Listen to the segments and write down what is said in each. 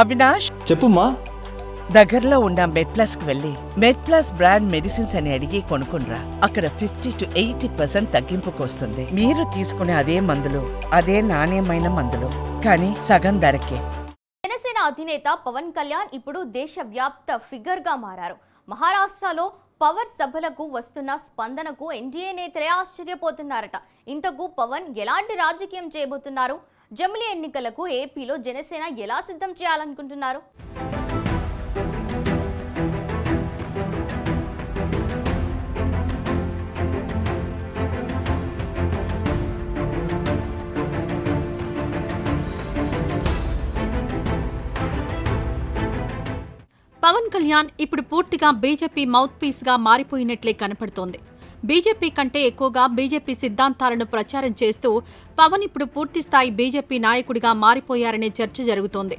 అవినాష్? చెప్పుమా దగ్గరలో ఉన్న మెడ్ ప్లస్కు వెళ్ళి మెడ్ ప్లస్ బ్రాండ్ మెడిసిన్స్ అని అడిగి కొనుక్కునరా అక్కడ ఫిఫ్టీ టు ఎయిటీ పర్సెంట్ తగ్గింపుకు వస్తుంది మీరు తీసుకునే అదే మందులు అదే నాణ్యమైన మందులు. కానీ సగం ధరకే. జనసేన అధినేత పవన్ కళ్యాణ్ ఇప్పుడు దేశవ్యాప్త ఫిగర్గా మారారు. మహారాష్ట్రలో పవర్ సభలకు వస్తున్న స్పందనకు ఎన్డీఏ నేతలే ఆశ్చర్యపోతున్నారట. ఇంతకు పవన్ ఎలాంటి రాజకీయం చేయబోతున్నారు? జమిలీ ఎన్నికలకు ఏపీలో జనసేన ఎలా సిద్ధం చేయాలనుకుంటున్నారు? పవన్ కళ్యాణ్ ఇప్పుడు పూర్తిగా బీజేపీ మౌత్ పీస్గా మారిపోయినట్లే కనపడుతోంది. బీజేపీ కంటే ఎక్కువగా బీజేపీ సిద్ధాంతాలను ప్రచారం చేస్తూ పవన్ ఇప్పుడు పూర్తిస్థాయి బీజేపీ నాయకుడిగా మారిపోయారనే చర్చ జరుగుతోంది.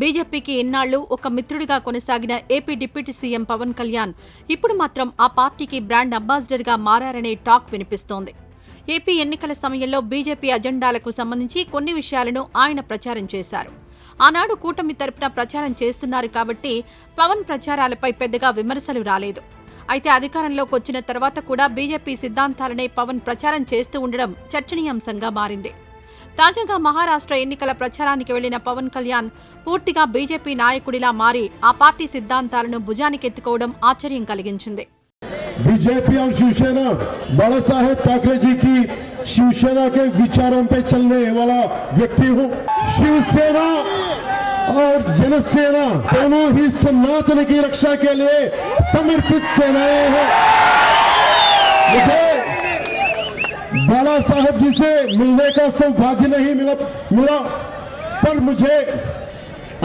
బీజేపీకి ఇన్నాళ్ళు ఒక మిత్రుడిగా కొనసాగిన AP deputy CM Pawan Kalyan ఇప్పుడు మాత్రం ఆ పార్టీకి బ్రాండ్ అంబాసిడర్గా మారారనే టాక్ వినిపిస్తోంది. ఏపీ ఎన్నికల సమయంలో బీజేపీ అజెండాలకు సంబంధించి కొన్ని విషయాలను ఆయన ప్రచారం చేశారు. ఆనాడు కూటమి తరపున ప్రచారం చేస్తున్నారు కాబట్టి పవన్ ప్రచారాలపై పెద్దగా విమర్శలు రాలేదు. అయితే అధికారంలోకి వచ్చిన తర్వాత కూడా బీజేపీ సిద్ధాంతాలనే పవన్ ప్రచారం చేస్తూ ఉండడం చర్చనీయాంశంగా మారింది తాజాగా మహారాష్ట్ర ఎన్నికల ప్రచారానికి వెళ్లిన పవన్ కళ్యాణ్ పూర్తిగా బీజేపీ నాయకుడిలా మారి ఆ పార్టీ సిద్ధాంతాలను భుజానికెత్తుకోవడం ఆశ్చర్యం కలిగించింది बीजेपी और शिवसेना बाला साहेब ठाकरे जी की शिवसेना के विचारों पे चलने वाला व्यक्ति हूँ शिवसेना और जनसेना दोनों ही सनातन की रक्षा के लिए समर्पित सेनाएँ हैं। मुझे बाला साहेब जी से मिलने का सौभाग्य नहीं मिला मिला, पर मुझे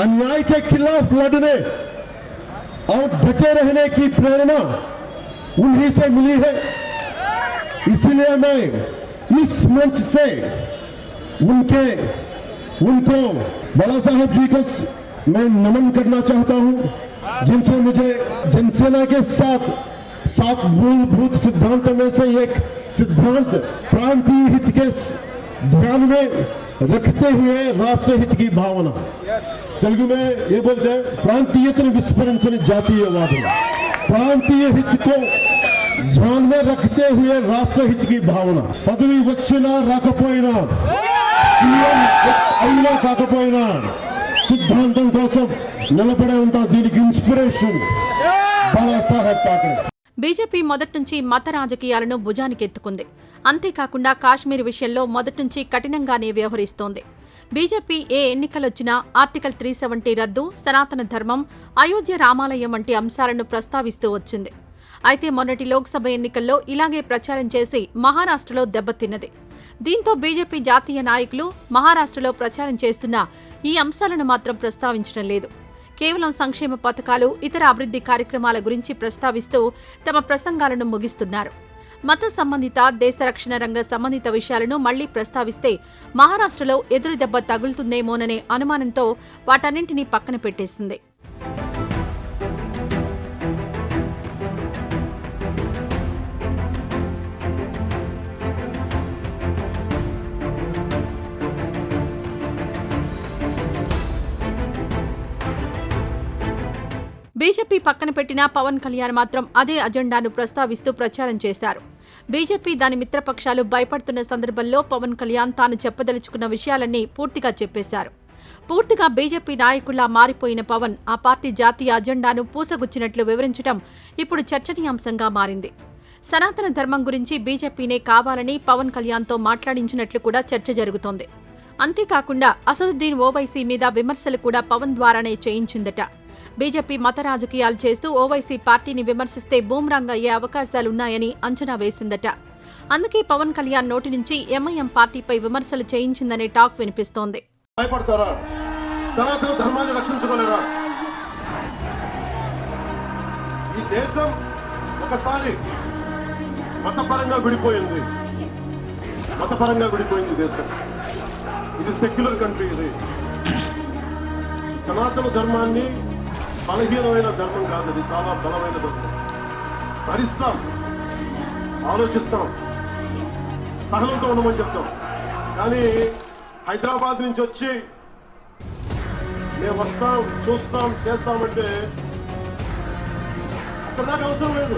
अन्याय के खिलाफ लड़ने और डटे रहने की प्रेरणा उन्हीं से मिली है। इसलिए मैं इस मंच से उनके, उनको बाला साहब जी को मैं नमन करना चाहता हूँ। जिनसे मुझे जनसेना के साथ सात मूलभूत सिद्धांत में से एक सिद्धांत प्रांतीय हित के ध्यान में रखते हुए राष्ट्र हित की भावना। तेलुगु में ये बोलते हैं प्रांतीय विस्फोरण जातीयवाद। प्रांतीय हित को ध्यान में रखते हुए राष्ट्र हित की भावना। पदवी वचना राखपोना అయినా కాకపోయినా సిద్ధాంతం కోసం నిలబడే ఉంటాం దీనికి ఇన్స్పిరేషన్ బాలాసాహెబ్ ఠాకరే. బీజేపీ మొదటి నుంచి మత రాజకీయాలను భుజానికెత్తుకుంది అంతేకాకుండా కాశ్మీర్ విషయంలో మొదటి నుంచి కఠినంగానే వ్యవహరిస్తోంది. బీజేపీ ఏ ఎన్నికలొచ్చినా ఆర్టికల్ త్రీ సెవెంటీ రద్దు సనాతన ధర్మం అయోధ్య రామాలయం వంటి అంశాలను ప్రస్తావిస్తూ వచ్చింది. అయితే మొన్నటి లోక్సభ ఎన్నికల్లో ఇలాగే ప్రచారం చేసి మహారాష్ట్రలో దెబ్బతిన్నది. దీంతో బీజేపీ జాతీయ నాయకులు మహారాష్ట్రలో ప్రచారం చేస్తున్న ఈ అంశాలను మాత్రం ప్రస్తావించడం లేదు. కేవలం సంక్షేమ పథకాలు ఇతర అభివృద్ధి కార్యక్రమాల గురించి ప్రస్తావిస్తూ తమ ప్రసంగాలను ముగిస్తున్నారు. మత సంబంధిత దేశ రక్షణ రంగ సంబంధిత విషయాలను మళ్ళీ ప్రస్తావిస్తే మహారాష్ట్రలో ఎదురు దెబ్బ తగులుతుందేమోననే అనుమానంతో వాటన్నింటినీ పక్కన పెట్టేసింది. బీజేపీ పక్కన పెట్టిన పవన్ కళ్యాణ్ మాత్రం అదే అజెండాను ప్రస్తావిస్తూ ప్రచారం చేశారు. బీజేపీ దాని మిత్రపక్షాలు భయపడుతున్న సందర్భంలో పవన్ కళ్యాణ్ తాను చెప్పదలుచుకున్న విషయాలన్నీ పూర్తిగా చెప్పేశారు. పూర్తిగా బీజేపీ నాయకుల్లా మారిపోయిన పవన్ ఆ పార్టీ జాతీయ అజెండాను పూసగుచ్చినట్లు వివరించడం ఇప్పుడు చర్చనీయాంశంగా మారింది. సనాతన ధర్మం గురించి బీజేపీనే కావాలని పవన్ కళ్యాణ్తో మాట్లాడించినట్లు కూడా చర్చ జరుగుతోంది. అంతేకాకుండా అసదుద్దీన్ ఓవైసీ మీద విమర్శలు కూడా పవన్ ద్వారానే చేయించిందట. బీజేపీ మత రాజకీయాలు చేస్తూ ఓవైసీ పార్టీని విమర్శిస్తే బూమ్రాంగ్ అయ్యే అవకాశాలున్నాయని అంచనా వేసిందట. అందుకే పవన్ కళ్యాణ్ నోటి నుంచి ఎంఐఎం పార్టీపై విమర్శలు చేయించిందనే టాక్ వినిపిస్తోంది. భయపడతారా? సనాతన ధర్మాన్ని రక్షించుకోలేరా? ఈ దేశం ఒకసారి మతపరంగా విడిపోయింది. మతపరంగా విడిపోయింది దేశం. ఇది సెక్యులర్ కంట్రీ ఇది. సనాతన ధర్మాన్ని బలహీనమైన ధర్మం కాదు అది చాలా బలమైన ధర్మం. భరిస్తాం ఆలోచిస్తాం. సహనంతో ఉండమని చెప్తాం. కానీ హైదరాబాద్ నుంచి వచ్చి మేము వస్తాం చూస్తాం చేస్తామంటే అక్కడ దాకా అవసరం లేదు.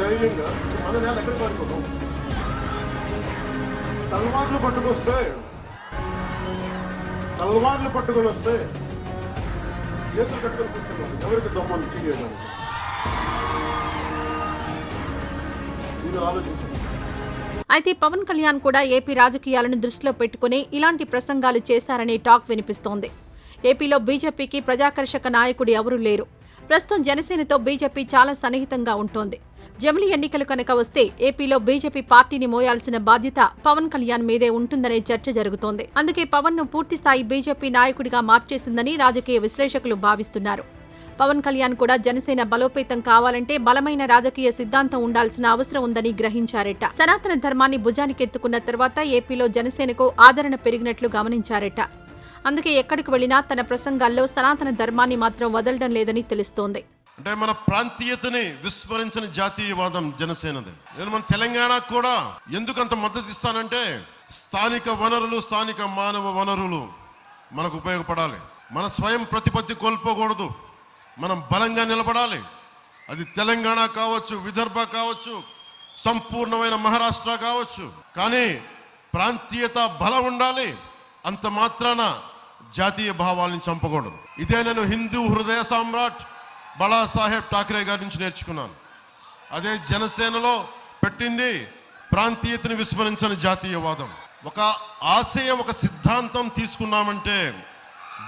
ధైర్యంగా మన నేల ఎక్కడ పడుకోవడం తలవార్లు పట్టుకొస్తే తలవార్లు పట్టుకొని వస్తే చేతులు కట్టుకొని కూర్చున్నాం ఎవరికి దొమ్మలు చేయడం మీరు ఆలోచించండి అయితే పవన్ కళ్యాణ్ కూడా ఏపీ రాజకీయాలను దృష్టిలో పెట్టుకుని ఇలాంటి ప్రసంగాలు చేశారనే టాక్ వినిపిస్తోంది. ఏపీలో బీజేపీకి ప్రజాకర్షక నాయకుడు ఎవరూ లేరు. ప్రస్తుతం జనసేనతో బీజేపీ చాలా సన్నిహితంగా ఉంటోంది. జమిలి ఎన్నికలు కనుక వస్తే ఏపీలో బీజేపీ పార్టీని మోయాల్సిన బాధ్యత పవన్ కళ్యాణ్ మీదే ఉంటుందనే చర్చ జరుగుతోంది. అందుకే పవన్ను పూర్తిస్థాయి బీజేపీ నాయకుడిగా మార్చేసిందని రాజకీయ విశ్లేషకులు భావిస్తున్నారు. పవన్ కళ్యాణ్ కూడా జనసేన బలోపేతం కావాలంటే బలమైన రాజకీయ సిద్ధాంతం ఉండాల్సిన అవసరం ఉందని గ్రహించారట. సనాతన ధర్మాన్ని భుజానికెత్తుకున్న తర్వాత ఏపీలో జనసేనకు ఆదరణ పెరిగినట్లు గమనించారట. అందుకే ఎక్కడికి వెళ్ళినా తన ప్రసంగాల్లో సనాతన ధర్మాన్ని మాత్రం వదలడం లేదని తెలుస్తోంది. అంటే మన ప్రాంతీయతని విస్మరించిన జాతీయవాదం జనసేనది. నేను మన తెలంగాణకు కూడా ఎందుకు అంత మద్దతు ఇస్తానంటే స్థానిక వనరులు స్థానిక మానవ వనరులు మనకు ఉపయోగపడాలి. మన స్వయం ప్రతిపత్తి కోల్పోకూడదు. మనం బలంగా నిలబడాలి. అది తెలంగాణ కావచ్చు విదర్భ కావచ్చు సంపూర్ణమైన మహారాష్ట్ర కావచ్చు. కానీ ప్రాంతీయత బలం ఉండాలి. అంత మాత్రాన జాతీయ భావాలను చంపకూడదు. ఇదే నేను హిందూ హృదయ సామ్రాట్ బాలాసాహెబ్ ఠాక్రే గారి నుంచి నేర్చుకున్నాను. అదే జనసేనలో పెట్టింది ప్రాంతీయతను విస్మరించని జాతీయవాదం. ఒక ఆశయం ఒక సిద్ధాంతం తీసుకున్నామంటే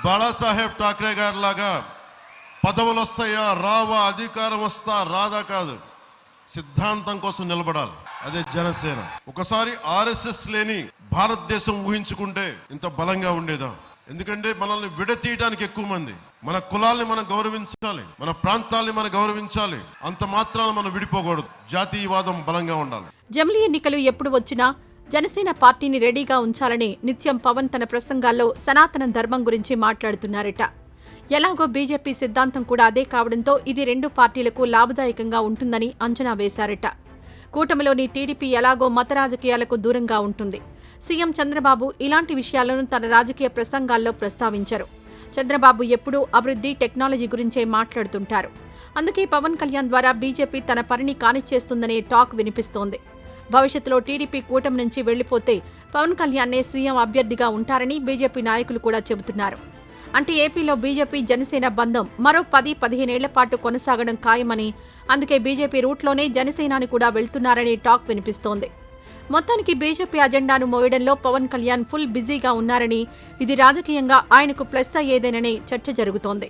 బాళాసాహెబ్ ఠాక్రే గారి లాగా పదవులు వస్తాయా రావా అధికారం వస్తా రాదా కాదు. సిద్ధాంతం కోసం నిలబడాలి. అదే జనసేన. ఒకసారి ఆర్ఎస్ఎస్ లేని భారతదేశం ఊహించుకుంటే ఇంత బలంగా ఉండేదా? ఎందుకంటే మనల్ని విడతీయడానికి ఎక్కువ మంది. మన కులాల్ని మనం గౌరవించాలి మన ప్రాంతాల్ని మనం గౌరవించాలి. అంత మాత్రాన మనం విడిపోకూడదు. జాతీయవాదం బలంగా ఉండాలి. జమిలి ఎన్నికలు ఎప్పుడు వచ్చినా జనసేన పార్టీని రెడీగా ఉంచాలని నిత్యం పవన్ తన ప్రసంగాల్లో సనాతన ధర్మం గురించి మాట్లాడుతున్నారట. ఎలాగో బీజేపీ సిద్ధాంతం కూడా అదే కావడంతో ఇది రెండు పార్టీలకు లాభదాయకంగా ఉంటుందని అంచనా వేశారట. కూటమిలోని టీడీపీ ఎలాగో మత రాజకీయాలకు దూరంగా ఉంటుంది. సీఎం చంద్రబాబు ఇలాంటి విషయాలను తన రాజకీయ ప్రసంగాల్లో ప్రస్తావించారు. చంద్రబాబు ఎప్పుడూ అభివృద్ధి టెక్నాలజీ గురించే మాట్లాడుతుంటారు. అందుకే పవన్ కళ్యాణ్ ద్వారా బీజేపీ తన పనిని కానిచ్చేస్తుందనే టాక్ వినిపిస్తోంది. భవిష్యత్తులో టీడీపీ కూటమి నుంచి వెళ్ళిపోతే పవన్ కళ్యాణ్నే సీఎం అభ్యర్థిగా ఉంటారని బీజేపీ నాయకులు కూడా చెబుతున్నారు. అంటే ఏపీలో బీజేపీ జనసేన బంధం మరో పది పదిహేనేళ్ళ పాటు కొనసాగడం ఖాయమని అందుకే బీజేపీ రూట్లోనే జనసేనాని కూడా వెళ్తున్నారనే టాక్ వినిపిస్తోంది. మొత్తానికి బీజేపీ అజెండాను మోయడంలో పవన్ కళ్యాణ్ ఫుల్ బిజీగా ఉన్నారని ఇది రాజకీయంగా ఆయనకు ప్లస్ అయ్యేదేనని చర్చ జరుగుతోంది.